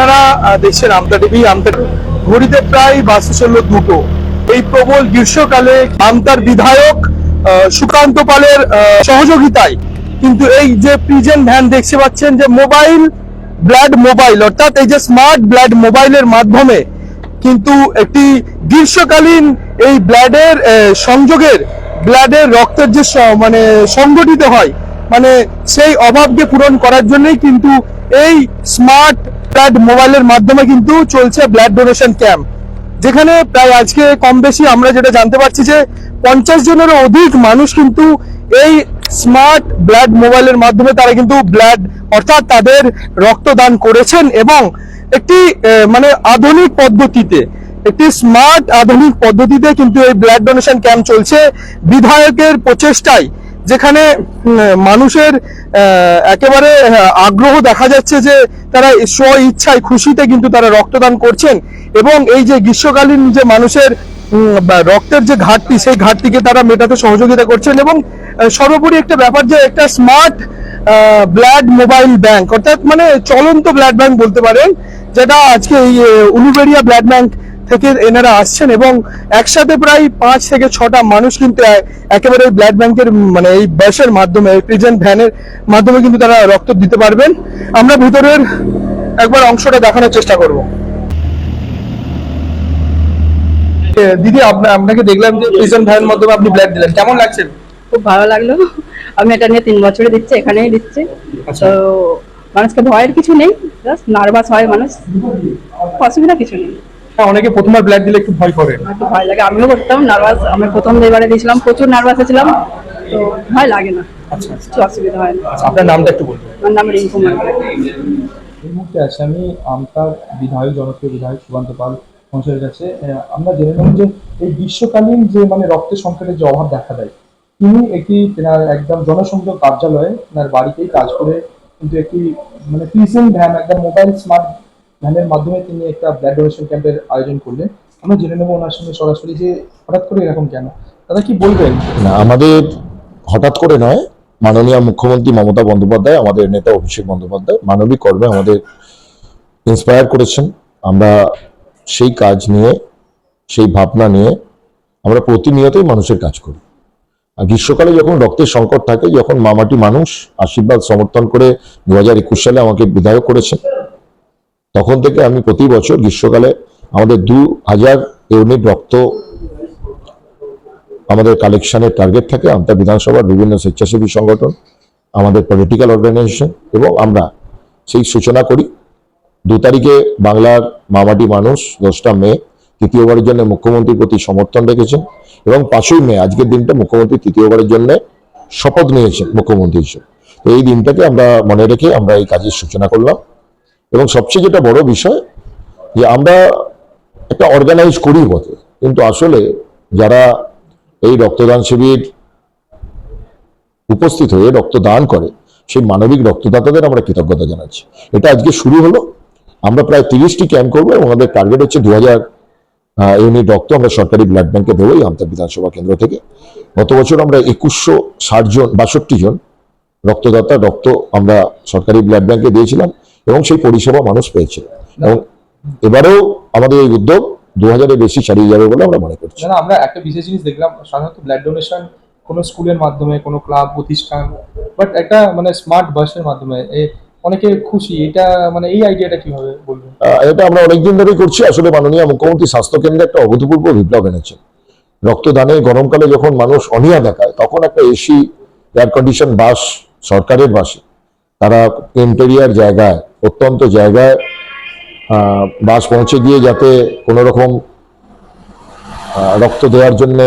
আপনারা দেখছেন আমতা টিভি আমতা ঘড়িতে প্রায় বাসে চলল দুটো। এই প্রবল গ্রীষ্মকালে আমতার বিধায়ক সুকান্ত পালের সহযোগিতায় কিন্তু এই যে প্রিজেন্ট ভ্যান দেখতে পাচ্ছেন যে মোবাইল ব্লাড মোবাইল অর্থাৎ এই যে স্মার্ট ব্লাড মোবাইলের মাধ্যমে কিন্তু একটি গ্রীষ্মকালীন এই ব্লাডের সংযোগের ব্লাডের রক্তের যে মানে সংগঠিত হয় মানে সেই অভাবকে পূরণ করার জন্যই কিন্তু এই স্মার্ট ব্লাড মোবাইলের মাধ্যমে কিন্তু চলছে ব্লাড ডোনেশন ক্যাম্প যেখানে প্রায় আজকে কম বেশি আমরা যেটা জানতে পারছি যে পঞ্চাশ জনেরও অধিক মানুষ কিন্তু এই স্মার্ট ব্লাড মোবাইলের মাধ্যমে তারা কিন্তু ব্লাড অর্থাৎ তাদের রক্তদান করেছেন এবং একটি মানে আধুনিক পদ্ধতিতে, একটি স্মার্ট আধুনিক পদ্ধতিতে কিন্তু এই ব্লাড ডোনেশন ক্যাম্প চলছে। বিধায়কের প্রচেষ্টায়, যেখানে মানুষের একেবারে আগ্রহ দেখা যাচ্ছে যে তারা স্ব ইচ্ছায় খুশিতে কিন্তু তারা রক্তদান করছেন এবং এই যে গ্রীষ্মকালীন যে মানুষের রক্তের যে ঘাটতি সেই ঘাটতিকে তারা মেটাতে সহযোগিতা করছেন এবং সর্বোপরি একটা ব্যাপার যে একটা স্মার্ট ব্লাড মোবাইল ব্যাংক অর্থাৎ মানে চলন্ত ব্লাড ব্যাংক বলতে পারেন যেটা আজকে এই আহ, উলুবেড়িয়া ব্লাড ব্যাংক থেকে এনারা আসছেন এবং একসাথে প্রায় পাঁচ থেকে ছটা মানুষ কিন্তু একেবারে ব্লাড ব্যাংকের মানে এই বাসের মাধ্যমে প্রেজেন্ট ভ্যানের মাধ্যমে কিন্তু তারা রক্ত দিতে পারবেন। আমরা ভিতরের একবার অংশটা দেখানোর চেষ্টা করব। দিদি আপনা- আপনাকে দেখলাম যে প্রেজেন্ট ভ্যানের মাধ্যমে আপনি ব্লাড দিলেন। কেমন লাগছে? খুব ভালো লাগল। আমি এটা নিয়ে তিন বছরে দিচ্ছি এখানেই দিচ্ছি। আচ্ছা। তো মানুষকে ভয়ের কিছু নেই জাস্ট নার্ভাস হয় মানুষ। অসুবিধা কিছু নেই। অনেকে প্রথমবার ব্লাড দিলে একটু ভয় করে। ভয় লাগে আমিও করতাম নার্ভাস আমি প্রথম এবারে দিয়েছিলাম প্রচুর নার্ভাস ছিলাম তো ভয় লাগে না। আচ্ছা আচ্ছা। কিছু অসুবিধা হয় না। আপনার নামটা একটু বলবেন আমার নাম রিঙ্কু এই মুহূর্তে আছি আমি আমতার বিধায়ক জনপ্রিয় বিধায়ক সুকান্ত পাল মহাশয়ের কাছে। আমরা জেনে নেব যে এই গ্রীষ্মকালীন যে মানে রক্তের সংকটের যে অভাব দেখা দেয় তিনি একটি তেনার একদম জনসংযোগ কার্যালয়ে তেনার বাড়িতেই কাজ করে কিন্তু একটি মানে ভ্যান একদম মোবাইল স্মার্ট ভ্যানের মাধ্যমে তিনি একটা ব্লাড ডোনেশন ক্যাম্পের আয়োজন করলেন। আমরা জেনে নেব ওনার সঙ্গে সরাসরি যে হঠাৎ করে এরকম কেন? দাদা, কি বলবেন? না, আমাদের হঠাৎ করে নয়, মাননীয় মুখ্যমন্ত্রী মমতা বন্দ্যোপাধ্যায়, আমাদের নেতা অভিষেক বন্দ্যোপাধ্যায়, মানবিক কর্মে আমাদের ইন্সপায়ার করেছেন। আমরা সেই কাজ নিয়ে, সেই ভাবনা নিয়ে আমরা প্রতিনিয়তই মানুষের কাজ করি। আর গ্রীষ্মকালে যখন রক্তের সংকট থাকে, যখন মামাটি মানুষ আশীর্বাদ সমর্থন করে দু হাজার একুশ সালে আমাকে বিধায়ক করেছেন তখন থেকে আমি প্রতি বছর গ্রীষ্মকালে আমাদের দু হাজার ইউনিট রক্ত আমাদের কালেকশনের টার্গেট থাকে। আমতা বিধানসভার বিভিন্ন স্বেচ্ছাসেবী সংগঠন, আমাদের পলিটিক্যাল অর্গানাইজেশন এবং আমরা সেই সূচনা করি। দু তারিখে বাংলার মামাটি মানুষ দশটা মে, তৃতীয়বারের জন্য মুখ্যমন্ত্রীর প্রতি সমর্থন রেখেছেন এবং পাঁচই মে, আজকের দিনটা মুখ্যমন্ত্রী তৃতীয়বারের জন্য শপথ নিয়েছেন মুখ্যমন্ত্রী হিসেবে। তো এই দিনটাকে আমরা মনে রেখে আমরা এই কাজের সূচনা করলাম। এবং সবচেয়ে যেটা বড় বিষয় যে আমরা একটা অর্গানাইজ করি বটে। কিন্তু আসলে যারা এই রক্তদান শিবির উপস্থিত হয়ে রক্তদান করে, সেই মানবিক রক্তদাতাদের আমরা কৃতজ্ঞতা জানাচ্ছি। এটা আজকে শুরু হলো। আমরা প্রায় তিরিশটি ক্যাম্প করব এবং আমাদের টার্গেট হচ্ছে দু হাজার ইউনিট রক্ত আমরা সরকারি ব্লাড ব্যাংকে দেবো এই আমতা বিধানসভা কেন্দ্র থেকে। গত বছর আমরা একুশশো ষাট জন, বাষট্টি জন রক্তদাতা রক্ত আমরা সরকারি ব্লাড ব্যাংকে দিয়েছিলাম। এবং সেই পরিষেবা মানুষ পেয়েছে। এবং এবারেও আমাদের এই উদ্যোগ দু হাজারের বেশি ছাড়িয়ে যাবে বলে আমরা মনে করছি। না আমরা একটা বিশেষ জিনিস দেখলাম সাধারণত ব্লাড ডোনেশন কোনো স্কুলের মাধ্যমে কোনো ক্লাব প্রতিষ্ঠান বাট একটা মানে স্মার্ট বাসের মাধ্যমে অনেকে খুশি এটা মানে এই আইডিয়াটা কীভাবে বলবেন? এটা আমরা অনেকদিন ধরেই করছি আসলে মাননীয় মুখ্যমন্ত্রী স্বাস্থ্য কেন্দ্রে একটা অভূতপূর্ব বিপ্লব এনেছেন। রক্তদানে গরমকালে যখন মানুষ অনীহা দেখায় তখন একটা এসি এয়ার কন্ডিশন বাস সরকারের বাসে তারা ইন্টেরিয়ার জায়গায় অত্যন্ত জায়গায় বাস পৌঁছে দিয়ে যাতে কোনো রকম রক্ত দেওয়ার জন্য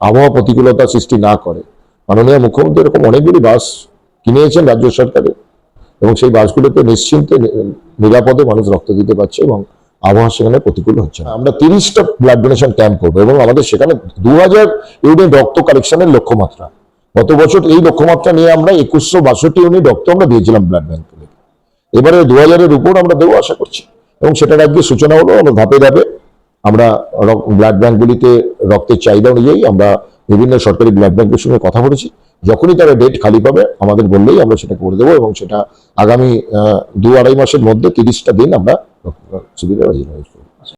আবহাওয়া প্রতিকূলতা সৃষ্টি না করে। মাননীয় মুখ্যমন্ত্রী এরকম অনেকগুলি বাস কিনিয়েছেন রাজ্য সরকারের এবং সেই বাসগুলোতে নিশ্চিন্তে নিরাপদে মানুষ রক্ত দিতে পারছে এবং আবহাওয়া সেখানে প্রতিকূল হচ্ছে। আমরা তিরিশটা ব্লাড ডোনেশন ক্যাম্প করব এবং আমাদের সেখানে দু হাজার ইউনিট রক্ত কালেকশনের লক্ষ্যমাত্রা। গত বছর এই লক্ষ্যমাত্রা নিয়ে আমরা একুশশো বাষট্টি ইউনিট রক্ত আমরা দিয়েছিলাম ব্লাড ব্যাংক। এবারে দু হাজারের উপর আমরা দেবো আশা করছি। এবং সেটার আজকে সূচনা হলো, আমরা ধাপে ধাপে আমরা ব্লাড ব্যাঙ্কগুলিতে রক্তের চাহিদা অনুযায়ী আমরা বিভিন্ন সরকারি ব্লাড ব্যাঙ্কের সঙ্গে কথা বলেছি। যখনই তারা ডেট খালি পাবে, আমাদের বললেই আমরা সেটা করে দেবো এবং সেটা আগামী দু আড়াই মাসের মধ্যে তিরিশটা দিন আমরা অর্গানাইজ করব